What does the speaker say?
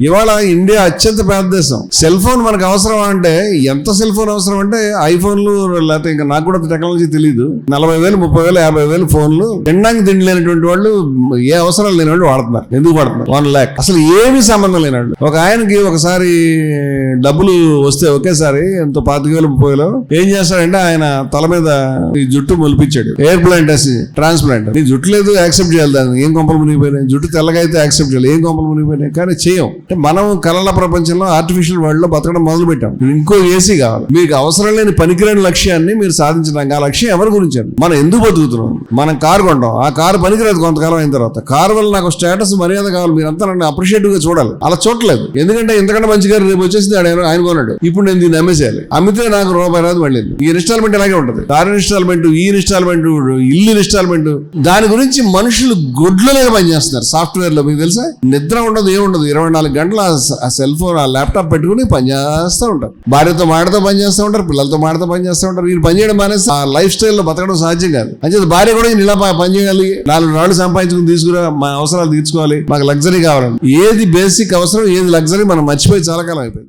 ఇవాళ ఇండియా అత్యంత పెద్ద దేశం. సెల్ ఫోన్ మనకు అవసరం అంటే ఎంత సెల్ ఫోన్ అవసరం అంటే ఐఫోన్లు లేకపోతే ఇంకా నాకు కూడా టెక్నాలజీ తెలియదు నలభై వేలు ముప్పై వేలు యాభై వేలు ఫోన్లు తినడానికి తిండి లేనటువంటి వాళ్ళు ఏ అవసరం లేని వాళ్ళు వాడుతున్నారు. ఎందుకు వాడుతున్నారు? వన్ ల్యాక్. అసలు ఏమీ సంబంధం లేని వాళ్ళు. ఒక ఆయనకి ఒకసారి డబ్బులు వస్తే ఒకేసారి ఎంతో పాతిక వేలు ముప్పై వేలు? ఏం చేస్తాడంటే ఆయన తల మీద ఈ జుట్టు మొలిపించాడు. Air plant transplant. నీ జుట్టు లేదు యాక్సెప్ట్ చేయాలి దాన్ని. ఏం కొంపలు మునిగిపోయినాయి? జుట్టు తెల్లగా అయితే యాక్సెప్ట్ చేయాలి. ఏం కొంపలు మునిగిపోయినాయి? కానీ చేయం. అంటే మనం కళల ప్రపంచంలో ఆర్టిఫిషియల్ వరల్డ్లో బతకడం మొదలు పెట్టాం ఇంకో ఏసీ కావాలి. మీకు అవసరం లేని పనికిరాని లక్ష్యాన్ని మీరు సాధించడానికి ఆ లక్ష్యం ఎవరి గురించి మనం ఎందుకు బతుకుతున్నాం? మనం కారు కొంటాం. ఆ కారు పనికిరాదు కొంతకాలం అయిన తర్వాత. కారు వల్ల నాకు స్టేటస్ మర్యాద కావాలి. మీరంతా నన్ను అప్రిషియేటివ్గా చూడాలి. అలా చూడలేదు ఎందుకంటే ఇంతకంటే మంచి గారు రేపు వచ్చేసింది ఆయన ఆయన కొన్నాడు. ఇప్పుడు నేను దీన్ని అమ్మేసేయాలి అమ్మితే నాకు రూపాయి రాదు మళ్ళీ ఈ ఇన్స్టాల్మెంట్ అలాగే ఉంటుంది? కారు ఇన్స్టాల్మెంట్ ఈ ఇన్స్టాల్మెంట్ ఇల్లు ఇన్స్టాల్మెంట్ దాని గురించి మనుషులు గొడ్లలాగా పనిచేస్తున్నారు. సాఫ్ట్వేర్లో మీకు తెలుసా? నిద్ర ఉండదు ఏముండదు ఇరవై నాలుగు గంటలు ఆ- సెల్ ఫోన్ ఆ ల్యాప్టాప్ పెట్టుకుని పనిచేస్తూ ఉంటారు. భార్యతో మాటతో పనిచేస్తూ ఉంటారు పిల్లలతో మాటతో పనిచేస్తూ ఉంటారు. వీళ్ళు పనిచేయడం మానేసి ఆ లైఫ్ స్టైల్లో బతకడం సాధ్యం కాదు. అంచేది భార్య కూడా ఇలా పనిచేయాలి నాలుగు రాళ్ళు సంపాదించుకుని తీసుకురా మా అవసరాలు తీర్చుకోవాలి మాకు లగ్జరీ కావాలి ఏది బేసిక్ అవసరం ఏది లగ్జరీ మనం మర్చిపోయి చాలా కాలం అయిపోయింది.